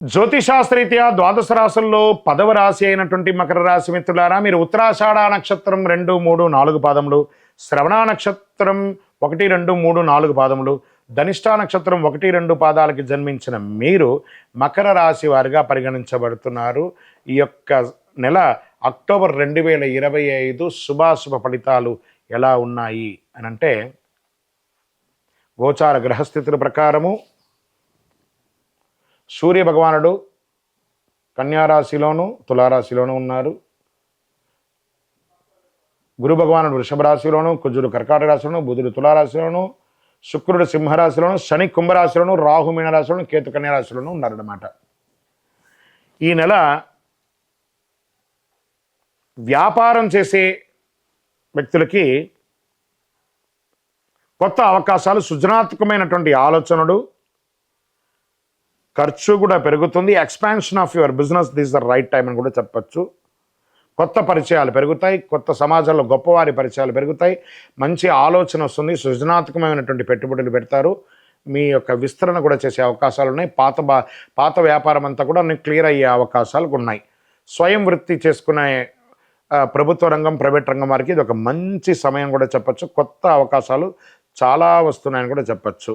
జ్యోతిశాస్త్రరీత్యా ద్వాదశ రాశుల్లో పదవ రాశి అయినటువంటి మకర రాశి మిత్రులారా మీరు ఉత్తరాషాఢ నక్షత్రం రెండు మూడు నాలుగు పాదములు శ్రవణ నక్షత్రం ఒకటి రెండు మూడు నాలుగు పాదములు ధనిష్టా నక్షత్రం ఒకటి రెండు పాదాలకి జన్మించిన మీరు మకర రాశి వారిగా పరిగణించబడుతున్నారు. ఈ యొక్క నెల అక్టోబర్ రెండు వేల ఇరవై ఐదు శుభాశుభ ఫలితాలు ఎలా ఉన్నాయి అని అంటే గోచార గ్రహస్థితుల ప్రకారము సూర్య భగవానుడు కన్యారాశిలోను తులారాశిలోను ఉన్నారు. గురు భగవానుడు వృషభ రాశిలోను కుజుడు కర్కాటక రాశిలోను బుధుడు తులారాశిలోను శుక్రుడు సింహరాశిలోను శని కుంభరాశిలోను రాహు మీనరాశిలోను కేతు కన్యారాశిలోను ఉన్నారన్నమాట. ఈ నెల వ్యాపారం చేసే వ్యక్తులకి కొత్త అవకాశాలు సృజనాత్మకమైనటువంటి ఆలోచనలు ఖర్చు కూడా పెరుగుతుంది. Expansion of your business this the right time అని కూడా చెప్పచ్చు. కొత్త పరిచయాలు పెరుగుతాయి. కొత్త సమాజంలో గొప్పవారి పరిచయాలు పెరుగుతాయి. మంచి ఆలోచన వస్తుంది. సృజనాత్మకమైనటువంటి పెట్టుబడులు పెడతారు. మీ యొక్క విస్తరణ కూడా చేసే అవకాశాలు ఉన్నాయి. పాత బా పాత వ్యాపారం అంతా కూడా క్లియర్ అయ్యే అవకాశాలు ఉన్నాయి. స్వయం వృత్తి చేసుకునే ప్రభుత్వ రంగం ప్రైవేట్ రంగం వారికి ఇది ఒక మంచి సమయం కూడా చెప్పచ్చు. కొత్త అవకాశాలు చాలా వస్తున్నాయని కూడా చెప్పచ్చు.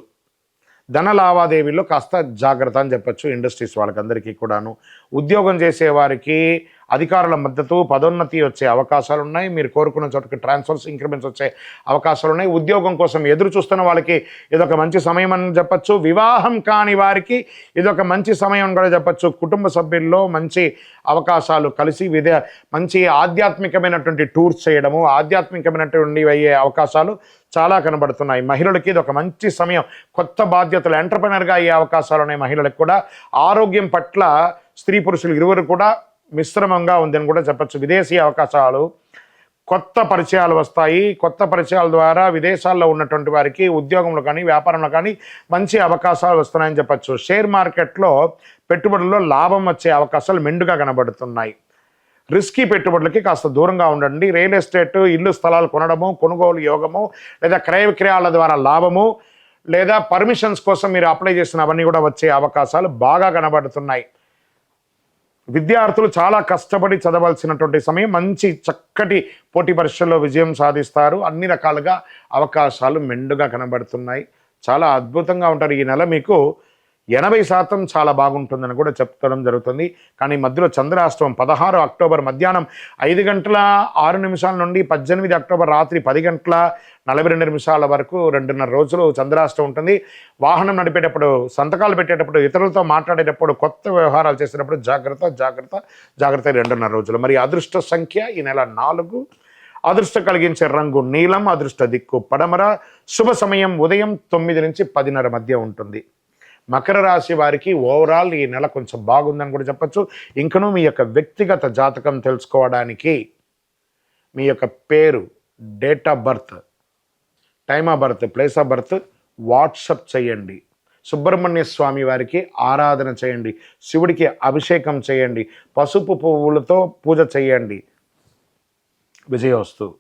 ధన లావాదేవీల్లో కాస్త జాగ్రత్త అని చెప్పచ్చు ఇండస్ట్రీస్ వాళ్ళకందరికీ కూడాను. ఉద్యోగం చేసేవారికి అధికారుల మద్దతు పదోన్నతి వచ్చే అవకాశాలు ఉన్నాయి మీరు కోరుకున్న చోటుకి ట్రాన్స్ఫర్స్ ఇంక్రిమెంట్స్ వచ్చే అవకాశాలు ఉన్నాయి ఉద్యోగం కోసం ఎదురు చూస్తున్న వాళ్ళకి ఇదొక మంచి సమయం అని చెప్పచ్చు. వివాహం కాని వారికి ఇదొక మంచి సమయం కూడా చెప్పచ్చు. కుటుంబ సభ్యుల్లో మంచి అవకాశాలు కలిసి విధ మంచి ఆధ్యాత్మికమైనటువంటి టూర్స్ చేయడము ఆధ్యాత్మికమైనటువంటి అయ్యే అవకాశాలు చాలా కనబడుతున్నాయి. మహిళలకి ఇది ఒక మంచి సమయం. కొత్త బాధ్యతలు ఎంటర్ప్రినర్గా అయ్యే అవకాశాలు ఉన్నాయి మహిళలకు కూడా. ఆరోగ్యం పట్ల స్త్రీ పురుషులు ఇరువురు కూడా మిశ్రమంగా ఉందని కూడా చెప్పచ్చు. విదేశీ అవకాశాలు కొత్త పరిచయాలు వస్తాయి. కొత్త పరిచయాల ద్వారా విదేశాల్లో ఉన్నటువంటి వారికి ఉద్యోగంలో కానీ వ్యాపారంలో కానీ మంచి అవకాశాలు వస్తున్నాయని చెప్పచ్చు. షేర్ మార్కెట్లో పెట్టుబడుల్లో లాభం వచ్చే అవకాశాలు మెండుగా కనబడుతున్నాయి. రిస్కీ పెట్టుబడులకి కాస్త దూరంగా ఉండండి. రియల్ ఎస్టేట్ ఇల్లు స్థలాలు కొనడము కొనుగోలు యోగము లేదా క్రయ విక్రయాల ద్వారా లాభము లేదా పర్మిషన్స్ కోసం మీరు అప్లై చేసిన అవన్నీ కూడా వచ్చే అవకాశాలు బాగా కనబడుతున్నాయి. విద్యార్థులు చాలా కష్టపడి చదవాల్సినటువంటి సమయం మంచి చక్కటి పోటీ పరీక్షల్లో విజయం సాధిస్తారు. అన్ని రకాలుగా అవకాశాలు మెండుగా కనబడుతున్నాయి. చాలా అద్భుతంగా ఉంటారు ఈ నెల మీకు. ఎనభై శాతం చాలా బాగుంటుందని కూడా చెప్తడం జరుగుతుంది. కానీ మధ్యలో చంద్రాష్టమం పదహారు అక్టోబర్ మధ్యాహ్నం ఐదు గంటల ఆరు నిమిషాల నుండి పద్దెనిమిది అక్టోబర్ రాత్రి పది గంటల నలభై రెండు నిమిషాల వరకు రెండున్నర రోజులు చంద్రాష్టం ఉంటుంది. వాహనం నడిపేటప్పుడు సంతకాలు పెట్టేటప్పుడు ఇతరులతో మాట్లాడేటప్పుడు కొత్త వ్యవహారాలు చేసేటప్పుడు జాగ్రత్త జాగ్రత్త జాగ్రత్త రెండున్నర రోజులు. మరి అదృష్ట సంఖ్య ఈ నెల నాలుగు. అదృష్ట కలిగించే రంగు నీలం అదృష్ట దిక్కు పడమర. శుభ సమయం ఉదయం తొమ్మిది నుంచి పదిన్నర మధ్య ఉంటుంది. మకర రాశి వారికి ఓవరాల్ ఈ నెల కొంచెం బాగుందని కూడా చెప్పచ్చు. ఇంకనూ మీ యొక్క వ్యక్తిగత జాతకం తెలుసుకోవడానికి మీ యొక్క పేరు date of birth time of birth place of birth WhatsApp చేయండి. సుబ్రహ్మణ్య స్వామి వారికి ఆరాధన చేయండి. శివుడికి అభిషేకం చేయండి. పసుపు పువ్వులతో పూజ చేయండి. విజయోస్తు